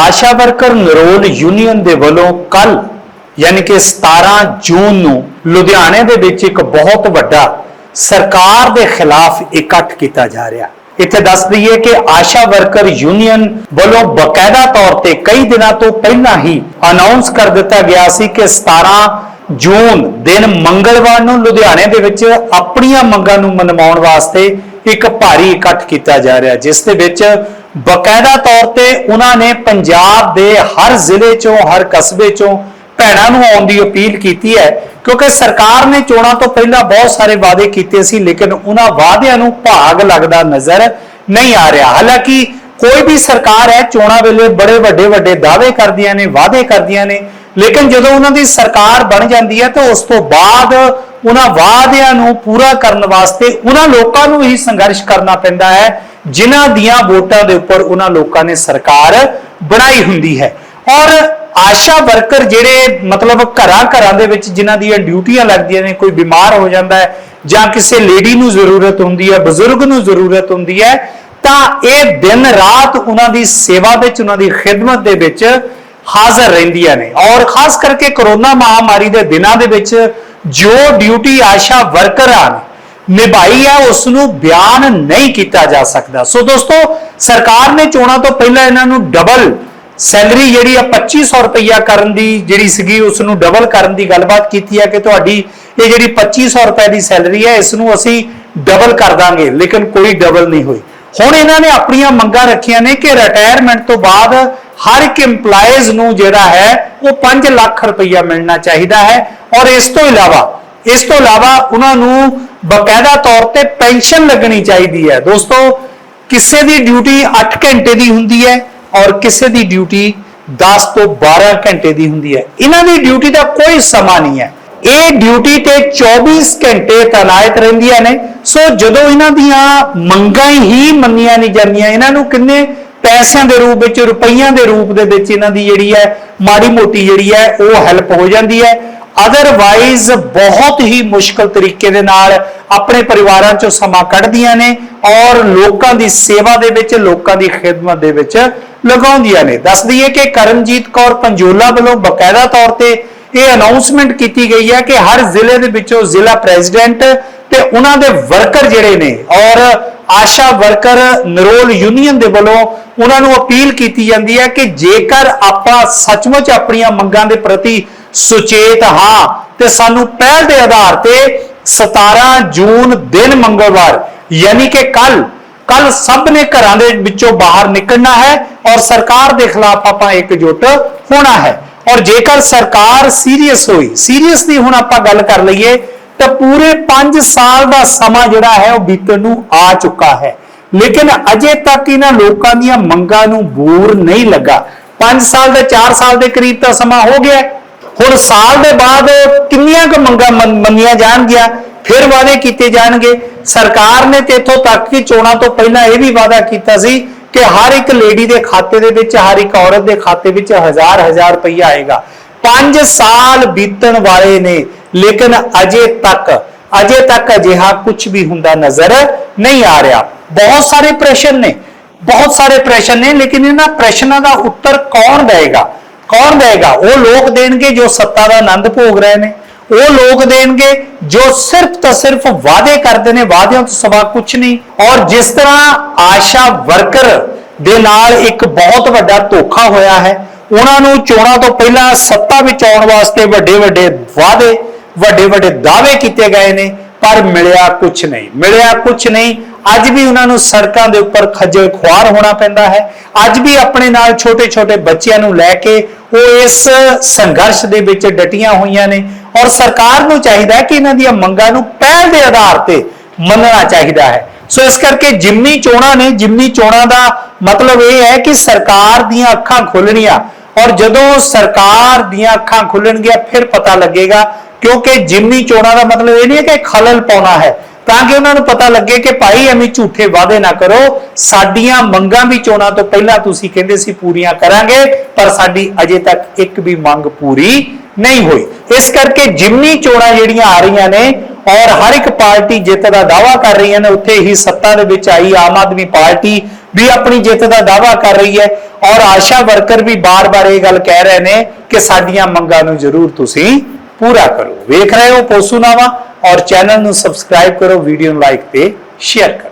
ਆਸ਼ਾ worker ਨਰੋਲ union ਦੇ ਵੱਲੋਂ ਕੱਲ ਯਾਨੀ ਕਿ 17 ਜੂਨ ਨੂੰ ਲੁਧਿਆਣੇ ਦੇ ਵਿੱਚ ਇੱਕ ਬਹੁਤ ਵੱਡਾ ਸਰਕਾਰ ਦੇ ਖਿਲਾਫ ਇਕੱਠ ਕੀਤਾ ਜਾ ਰਿਹਾ। ਇੱਥੇ ਦੱਸ ਦਈਏ ਕਿ ਆਸ਼ਾ ਵਰਕਰ ਯੂਨੀਅਨ ਵੱਲੋਂ ਬਕਾਇਦਾ ਤੌਰ ਤੇ ਕਈ ਦਿਨਾਂ ਤੋਂ ਪਹਿਲਾਂ ਹੀ ਅਨਾਉਂਸ ਕਰ ਦਿੱਤਾ ਗਿਆ ਸੀ ਕਿ 17 ਜੂਨ ਦਿਨ ਮੰਗਲਵਾਰ ਨੂੰ ਲੁਧਿਆਣੇ ਦੇ ਵਿੱਚ ਆਪਣੀਆਂ ਮੰਗਾਂ ਨੂੰ ਮਨਵਾਉਣ ਵਾਸਤੇ ਇੱਕ ਭਾਰੀ ਇਕੱਠ ਕੀਤਾ ਜਾ ਰਿਹਾ, ਜਿਸ ਦੇ ਵਿੱਚ ਬਕਾਇਦਾ ਤੌਰ ਤੇ ਉਹਨਾਂ ਨੇ ਪੰਜਾਬ ਦੇ ਹਰ ਜ਼ਿਲ੍ਹੇ ਚੋਂ, ਹਰ ਕਸਬੇ ਚੋਂ ਭੈਣਾਂ ਨੂੰ ਆਉਣ ਦੀ ਅਪੀਲ ਕੀਤੀ ਹੈ, ਕਿਉਂਕਿ ਸਰਕਾਰ ਨੇ ਚੋਣਾਂ ਤੋਂ ਪਹਿਲਾਂ ਬਹੁਤ ਸਾਰੇ ਵਾਅਦੇ ਕੀਤੇ ਸੀ, ਲੇਕਿਨ ਉਹਨਾਂ ਵਾਅਦਿਆਂ ਨੂੰ ਭਾਗ ਲੱਗਦਾ ਨਜ਼ਰ ਨਹੀਂ ਆ ਰਿਹਾ। ਹਾਲਾਂਕਿ ਕੋਈ ਵੀ ਸਰਕਾਰ ਹੈ, ਚੋਣਾਂ ਵੇਲੇ ਬੜੇ ਵੱਡੇ ਵੱਡੇ ਦਾਅਵੇ ਕਰਦੀਆਂ ਨੇ, ਵਾਅਦੇ ਕਰਦੀਆਂ ਨੇ, ਲੇਕਿਨ ਜਦੋਂ ਉਹਨਾਂ ਦੀ ਸਰਕਾਰ ਬਣ ਜਾਂਦੀ ਹੈ, ਤਾਂ ਉਸ ਤੋਂ ਬਾਅਦ ਉਹਨਾਂ ਵਾਅਦਿਆਂ ਨੂੰ ਪੂਰਾ ਕਰਨ ਵਾਸਤੇ ਉਹਨਾਂ ਲੋਕਾਂ ਨੂੰ ਹੀ ਸੰਘਰਸ਼ ਕਰਨਾ ਪੈਂਦਾ ਹੈ, ਜਿਨ੍ਹਾਂ ਦੀਆਂ ਵੋਟਾਂ ਦੇ ਉੱਪਰ ਉਹਨਾਂ ਲੋਕਾਂ ਨੇ ਸਰਕਾਰ ਬਣਾਈ ਹੁੰਦੀ ਹੈ। ਔਰ ਆਸ਼ਾ ਵਰਕਰ ਜਿਹੜੇ ਮਤਲਬ ਘਰਾਂ ਘਰਾਂ ਦੇ ਵਿੱਚ ਜਿਨ੍ਹਾਂ ਦੀਆਂ ਡਿਊਟੀਆਂ ਲੱਗਦੀਆਂ ਨੇ, ਕੋਈ ਬਿਮਾਰ ਹੋ ਜਾਂਦਾ ਹੈ ਜਾਂ ਕਿਸੇ ਲੇਡੀ ਨੂੰ ਜ਼ਰੂਰਤ ਹੁੰਦੀ ਹੈ, ਬਜ਼ੁਰਗ ਨੂੰ ਜ਼ਰੂਰਤ ਹੁੰਦੀ ਹੈ, ਤਾਂ ਇਹ ਦਿਨ ਰਾਤ ਉਹਨਾਂ ਦੀ ਸੇਵਾ ਵਿੱਚ, ਉਹਨਾਂ ਦੀ ਖਿਦਮਤ ਦੇ ਵਿੱਚ ਹਾਜ਼ਰ ਰਹਿੰਦੀਆਂ ਨੇ। ਔਰ ਖਾਸ ਕਰਕੇ ਕਰੋਨਾ ਮਹਾਮਾਰੀ ਦੇ ਦਿਨਾਂ ਦੇ ਵਿੱਚ ਜੋ ਡਿਊਟੀ ਆਸ਼ਾ ਵਰਕਰਾਂ ਨਿਭਾਈ ਹੈ ਉਸ ਨੂੰ ਬਿਆਨ ਨਹੀਂ ਕੀਤਾ ਜਾ ਸਕਦਾ। ਸੋ ਦੋਸਤੋ, ਸਰਕਾਰ ਨੇ ਚੋਣਾਂ ਤੋਂ ਪਹਿਲਾਂ ਇਹਨਾਂ ਨੂੰ ਡਬਲ ਸੈਲਰੀ ਜਿਹੜੀ ਆ 2500 ਰੁਪਈਆ ਕਰਨ ਦੀ ਜਿਹੜੀ ਸੀਗੀ ਉਸ ਨੂੰ ਡਬਲ ਕਰਨ ਦੀ ਗੱਲਬਾਤ ਕੀਤੀ ਹੈ ਕਿ ਤੁਹਾਡੀ ਇਹ ਜਿਹੜੀ 2500 ਰੁਪਏ ਦੀ ਸੈਲਰੀ ਹੈ ਇਸ ਨੂੰ ਅਸੀਂ ਡਬਲ ਕਰ ਦਾਂਗੇ। ਲੇਕਿਨ ਕੋਈ ਡਬਲ ਨਹੀਂ ਹੋਈ। ਹੁਣ ਇਹਨਾਂ ਨੇ ਆਪਣੀਆਂ ਮੰਗਾਂ ਰੱਖੀਆਂ ਨੇ ਕਿ ਰਿਟਾਇਰਮੈਂਟ ਤੋਂ ਬਾਅਦ ਹਰ ਇੱਕ EMPLOYEES ਨੂੰ ਜਿਹੜਾ ਹੈ ਉਹ 5 ਲੱਖ ਰੁਪਈਆ ਮਿਲਣਾ ਚਾਹੀਦਾ ਹੈ। ਔਰ ਇਸ ਤੋਂ ਇਲਾਵਾ, ਇਸ ਤੋਂ ਇਲਾਵਾ ਉਹਨਾਂ ਨੂੰ ਬਕਾਇਦਾ ਤੌਰ ਤੇ ਪੈਨਸ਼ਨ ਲੱਗਣੀ ਚਾਹੀਦੀ ਹੈ। ਦੋਸਤੋ, ਕਿਸੇ ਦੀ ਡਿਊਟੀ 8 ਘੰਟੇ ਦੀ ਹੁੰਦੀ ਹੈ ਔਰ ਕਿਸੇ ਦੀ ਡਿਊਟੀ 10 ਤੋਂ 12 ਘੰਟੇ ਦੀ ਹੁੰਦੀ ਹੈ। ਇਹਨਾਂ ਦੀ ਡਿਊਟੀ ਦਾ ਕੋਈ ਸਮਾਂ ਨਹੀਂ ਹੈ। ਇਹ ਡਿਊਟੀ ਤੇ 24 ਘੰਟੇ ਤਨਾਇਤ ਰਹਿੰਦੀਆਂ ਨੇ। ਸੋ ਜਦੋਂ ਇਹਨਾਂ ਦੀਆਂ ਮੰਗਾਂ ਹੀ ਮੰਨੀਆਂ ਨਹੀਂ ਜਾਂਦੀਆਂ, ਇਹਨਾਂ ਨੂੰ ਕਿੰਨੇ ਪੈਸਿਆਂ ਦੇ ਰੂਪ ਵਿੱਚ, ਰੁਪਈਆਂ ਦੇ ਰੂਪ ਦੇ ਵਿੱਚ ਇਹਨਾਂ ਦੀ ਜਿਹੜੀ ਹੈ, ਮਾੜੀ ਮੋਟੀ ਜਿਹੜੀ ਹੈ, ਉਹ ਹੈਲਪ ਹੋ ਜਾਂਦੀ ਹੈ। ਅਦਰਵਾਈਜ਼ ਬਹੁਤ ਹੀ ਮੁਸ਼ਕਲ ਤਰੀਕੇ ਦੇ ਨਾਲ ਆਪਣੇ ਪਰਿਵਾਰਾਂ ਚੋਂ ਸਮਾਂ ਕੱਢਦੀਆਂ ਨੇ ਔਰ ਲੋਕਾਂ ਦੀ ਸੇਵਾ ਦੇ ਵਿੱਚ, ਲੋਕਾਂ ਦੀ ਖਿਦਮਤ ਦੇ ਵਿੱਚ ਲਗਾਉਂਦੀਆਂ ਨੇ। ਦੱਸ ਦਈਏ ਕਿ ਕਰਮਜੀਤ ਕੌਰ ਪੰਜੋਲਾ ਵੱਲੋਂ ਬਕਾਇਦਾ ਤੌਰ ਤੇ ਇਹ ਅਨਾਉਂਸਮੈਂਟ ਕੀਤੀ ਗਈ ਹੈ ਕਿ ਹਰ ਜ਼ਿਲ੍ਹੇ ਦੇ ਵਿੱਚੋਂ ਜ਼ਿਲ੍ਹਾ ਪ੍ਰੈਜ਼ੀਡੈਂਟ ਤੇ ਉਹਨਾਂ ਦੇ ਵਰਕਰ ਜਿਹੜੇ ਨੇ ਔਰ ਆਸ਼ਾ ਵਰਕਰ ਨਰੋਲ ਯੂਨੀਅਨ ਦੇ ਵੱਲੋਂ ਉਹਨਾਂ ਨੂੰ ਅਪੀਲ ਕੀਤੀ ਜਾਂਦੀ ਹੈ ਕਿ ਜੇਕਰ ਆਪਾਂ ਸੱਚਮੁੱਚ ਆਪਣੀਆਂ ਮੰਗਾਂ ਦੇ ਪ੍ਰਤੀ ਸੁਚੇਤ ਹਾਂ ਤੇ ਸਾਨੂੰ ਪਹਿਲ ਦੇ ਆਧਾਰ ਤੇ 17 ਜੂਨ ਦਿਨ ਮੰਗਲਵਾਰ, ਯਾਨੀ ਕਿ ਕੱਲ ਕੱਲ ਸਭ ਨੇ ਘਰਾਂ ਦੇ ਵਿੱਚੋਂ ਬਾਹਰ ਨਿਕਲਣਾ ਹੈ ਔਰ ਸਰਕਾਰ ਦੇ ਖਿਲਾਫ ਆਪਾਂ ਇਕਜੁੱਟ ਹੋਣਾ ਹੈ। ਔਰ ਜੇਕਰ ਸਰਕਾਰ ਸੀਰੀਅਸ ਹੋਈ ਸੀਰੀਅਸ ਦੀ ਹੁਣ ਆਪਾਂ ਗੱਲ ਕਰ ਲਈਏ, ਤਾਂ ਪੂਰੇ 5 ਸਾਲ ਦਾ ਸਮਾਂ ਜਿਹੜਾ ਹੈ ਉਹ ਬੀਤਣ ਨੂੰ ਆ ਚੁੱਕਾ ਹੈ। ਲੇਕਿਨ ਅਜੇ ਤੱਕ ਇਹਨਾਂ ਲੋਕਾਂ ਦੀਆਂ ਮੰਗਾਂ ਨੂੰ ਬੂਰ ਨਹੀਂ ਲੱਗਾ। 5 ਸਾਲ ਦੇ 4 ਸਾਲ ਦੇ ਕਰੀਬ ਤਾਂ ਸਮਾਂ ਹੋ ਗਿਆ। ਹੁਣ ਸਾਲ ਦੇ ਬਾਅਦ ਕਿੰਨੀਆਂ ਕੁ ਮੰਗਾਂ ਮੰਨ- ਮੰਨੀਆਂ ਜਾਣਗੀਆਂ, ਫਿਰ ਵਾਅਦੇ ਕੀਤੇ ਜਾਣਗੇ। ਸਰਕਾਰ ਨੇ ਤੇ ਇੱਥੋਂ ਤੱਕ ਕਿ ਚੋਣਾਂ ਤੋਂ ਪਹਿਲਾਂ ਇਹ ਵੀ ਵਾਅਦਾ ਕੀਤਾ ਸੀ ਕਿ ਹਰ ਇੱਕ ਲੇਡੀ ਦੇ ਖਾਤੇ ਦੇ ਵਿੱਚ, ਹਰ ਇੱਕ ਔਰਤ ਦੇ ਖਾਤੇ ਵਿੱਚ ਹਜ਼ਾਰ ਹਜ਼ਾਰ ਰੁਪਈਆ ਆਏਗਾ। 5 ਸਾਲ ਬੀਤਣ ਵਾਲੇ ਨੇ, ਲੇਕਿਨ ਅਜੇ ਤੱਕ ਅਜੇ ਤੱਕ ਅਜਿਹਾ ਕੁਝ ਵੀ ਹੁੰਦਾ ਨਜ਼ਰ ਨਹੀਂ ਆ ਰਿਹਾ। ਬਹੁਤ ਸਾਰੇ ਪ੍ਰਸ਼ਨ ਨੇ, ਬਹੁਤ ਸਾਰੇ ਪ੍ਰਸ਼ਨ ਨੇ, ਲੇਕਿਨ ਇਹਨਾਂ ਪ੍ਰਸ਼ਨਾਂ ਦਾ ਉੱਤਰ ਕੌਣ ਦੇਗਾ ਕੌਣ ਦੇਗਾ ਉਹ ਲੋਕ ਦੇਣਗੇ ਜੋ ਸੱਤਾ ਦਾ ਆਨੰਦ ਭੋਗ ਰਹੇ ਨੇ। ਉਹ ਲੋਕ ਦੇਣਗੇ ਜੋ ਸਿਰਫ ਤਾਂ ਸਿਰਫ ਵਾਅਦੇ ਕਰਦੇ ਨੇ, ਵਾਅਦਿਆਂ ਤੋਂ ਸਵਾ ਕੁਝ ਨਹੀਂ। ਔਰ ਜਿਸ ਤਰ੍ਹਾਂ ਆਸ਼ਾ ਵਰਕਰ ਦੇ ਨਾਲ ਇੱਕ ਬਹੁਤ ਵੱਡਾ ਧੋਖਾ ਹੋਇਆ ਹੈ, ਉਹਨਾਂ ਨੂੰ ਚੋਣਾਂ ਤੋਂ ਪਹਿਲਾਂ ਸੱਤਾ ਵਿੱਚ ਆਉਣ ਵਾਸਤੇ ਵੱਡੇ ਵੱਡੇ ਵਾਅਦੇ, ਵੱਡੇ ਵੱਡੇ ਦਾਅਵੇ ਕੀਤੇ ਗਏ ਨੇ, ਪਰ ਮਿਲਿਆ ਕੁਝ ਨਹੀਂ। ਮਿਲਿਆ ਕੁਝ ਨਹੀਂ, ਅੱਜ ਵੀ ਉਹਨਾਂ ਨੂੰ ਸੜਕਾਂ ਦੇ ਉੱਪਰ ਖੱਜਲ ਖੁਆਰ ਹੋਣਾ ਪੈਂਦਾ ਹੈ। ਅੱਜ ਵੀ ਆਪਣੇ ਨਾਲ ਛੋਟੇ-ਛੋਟੇ ਬੱਚਿਆਂ ਨੂੰ ਲੈ ਕੇ ਉਹ ਇਸ ਸੰਘਰਸ਼ ਦੇ ਵਿੱਚ ਡਟੀਆਂ ਹੋਈਆਂ ਨੇ। ਔਰ ਸਰਕਾਰ ਨੂੰ ਚਾਹੀਦਾ ਹੈ ਕਿ ਇਹਨਾਂ ਦੀਆਂ ਮੰਗਾਂ ਨੂੰ ਪਹਿਲ ਦੇ ਆਧਾਰ ਤੇ ਮੰਨਣਾ ਚਾਹੀਦਾ ਹੈ। ਸੋ ਇਸ ਕਰਕੇ ਜਿਮਨੀ ਚੋਣਾਂ ਨੇ ਜਿਮਨੀ ਚੋਣਾਂ ਦਾ ਮਤਲਬ ਇਹ ਹੈ ਕਿ ਸਰਕਾਰ ਦੀਆਂ ਅੱਖਾਂ ਖੁੱਲਣੀਆਂ ਔਰ ਜਦੋਂ ਸਰਕਾਰ ਦੀਆਂ ਅੱਖਾਂ ਖੁੱਲਣਗੀਆਂ, ਫਿਰ ਪਤਾ ਲੱਗੇਗਾ ਕਿਉਂਕਿ ਜਿਮਨੀ ਚੋਣਾਂ ਦਾ ਮਤਲਬ ਇਹ ਨਹੀਂ ਹੈ ਕਿ ਖਲਲ ਪਾਉਣਾ ਹੈ। ਤਾਂ ਕਿ ਉਹਨਾਂ ਨੂੰ ਪਤਾ ਲੱਗੇ ਕਿ ਭਾਈ ਐਵੇਂ ਝੂਠੇ ਵਾਅਦੇ ਨਾ ਕਰੋ। ਸਾਡੀਆਂ ਮੰਗਾਂ ਵੀ ਚੋਣਾਂ ਤੋਂ ਪਹਿਲਾਂ ਤੁਸੀਂ ਕਹਿੰਦੇ ਸੀ ਪੂਰੀਆਂ ਕਰਾਂਗੇ, ਪਰ ਸਾਡੀ ਅਜੇ ਤੱਕ ਇੱਕ ਵੀ ਮੰਗ ਪੂਰੀ ਨਹੀਂ ਹੋਈ। ਇਸ ਕਰਕੇ ਜਿਮਨੀ ਚੋਣਾਂ ਜਿਹੜੀਆਂ ਆ ਰਹੀਆਂ ਨੇ ਔਰ ਹਰ ਇੱਕ ਪਾਰਟੀ ਜਿੱਤ ਦਾ ਦਾਵਾ ਕਰ ਰਹੀਆਂ ਨੇ, ਉੱਥੇ ਹੀ ਸੱਤਾ ਦੇ ਵਿੱਚ ਆਈ ਆਮ ਆਦਮੀ ਪਾਰਟੀ ਵੀ ਆਪਣੀ ਜਿੱਤ ਦਾ ਦਾਅਵਾ ਕਰ ਰਹੀ ਹੈ। ਔਰ ਆਸ਼ਾ ਵਰਕਰ ਵੀ ਬਾਰ-ਬਾਰ ਇਹ ਗੱਲ ਕਹਿ ਰਹੇ ਨੇ ਕਿ ਸਾਡੀਆਂ ਮੰਗਾਂ ਨੂੰ ਜ਼ਰੂਰ ਤੁਸੀਂ ਪੂਰਾ ਕਰੋ ਵੇਖ ਰਹੇ ਹੋ ਪੋਸੂਨਾਵਾ ਔਰ ਚੈਨਲ ਨੂੰ ਸਬਸਕ੍ਰਾਈਬ ਕਰੋ ਵੀਡੀਓ ਨੂੰ ਲਾਈਕ ਤੇ ਸ਼ੇਅਰ ਕਰੋ